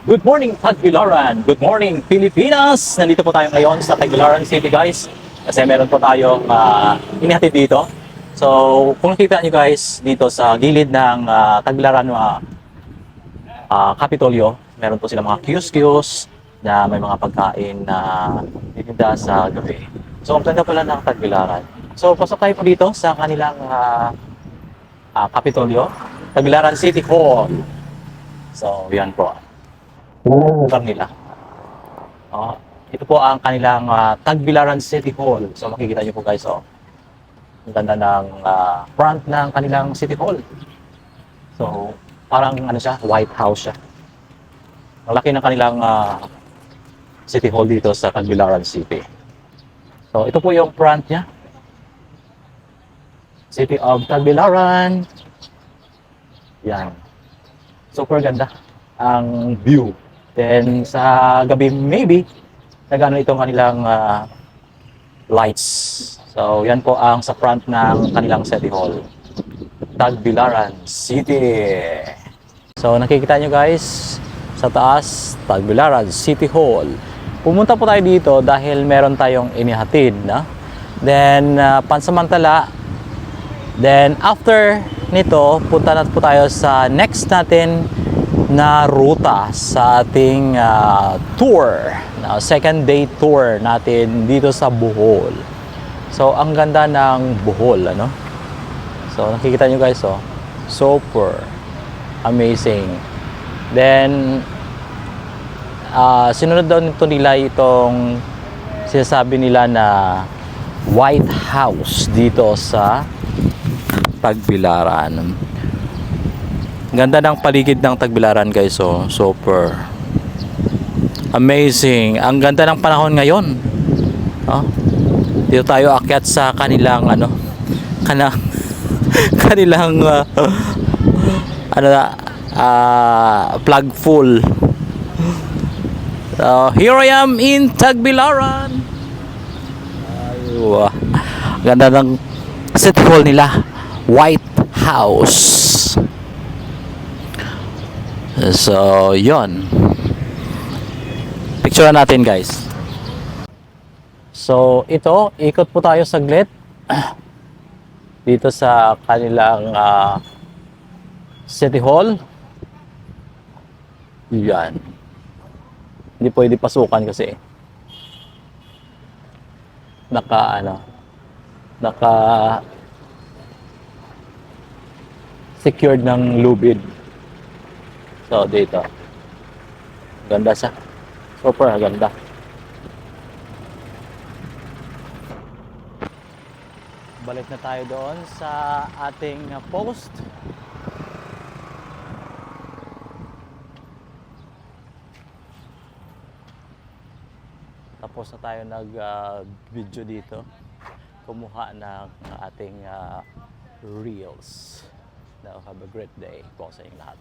Good morning, Tagbilaran! Good morning, Pilipinas! Nandito po tayo ngayon sa Tagbilaran City, guys. Kasi meron po tayong uh, inihatid dito. So, kung nakita nyo guys, dito sa gilid ng uh, Tagbilaran uh, uh, Capitolio, meron po sila mga kios-kios na may mga pagkain na titinda sa gabi. So, ang ganda pala ng Tagbilaran. So, pasok tayo po dito sa kanilang uh, uh, Capitolio, Tagbilaran City Hall. So, yan po. Lugar nila. Oh, ito po ang kanilang uh, Tagbilaran City Hall. So, makikita nyo po guys, oh. Ang ganda ng uh, front ng kanilang City Hall. So, parang ano siya, White House siya. Ang laki ng kanilang uh, City Hall dito sa Tagbilaran City. So, ito po yung front niya. City of Tagbilaran. Yan. Super ganda ang view. Then sa gabi maybe nagano itong kanilang ah, lights. So yan po ang sa front ng kanilang City Hall. Tagbilaran City. So nakikita nyo guys sa taas Tagbilaran City Hall. Pumunta po tayo dito dahil meron tayong inihatid na. Then ah, pansamantala Then after nito, punta na po tayo sa next natin na ruta sa ating ah, tour. Na second day tour natin dito sa Bohol. So ang ganda ng Bohol, ano? So nakikita nyo guys, oh. Super amazing. Then ah sinunod daw nito nila itong sinasabi nila na White House dito sa Tagbilaran. Ganda ng paligid ng Tagbilaran guys, oh. Super. Amazing. Ang ganda ng panahon ngayon. Oh. Dito tayo akyat sa kanilang ano, kana kanilang uh, ano na ah, plug full. So, here I am in Tagbilaran. Aywa. Ganda ng city hall nila. White House. So, yon. Picture natin, guys. So, ito, ikot po tayo saglit. Dito sa kanilang ah, City Hall. Yan. Hindi pwede pasukan kasi naka ano naka secured ng lubid. So, dito. Ganda siya. Super ganda. Balik na tayo doon sa ating post. Tapos na tayo nag-video dito. Kumuha ng ating uh, reels. Now, have a great day po sa inyong lahat.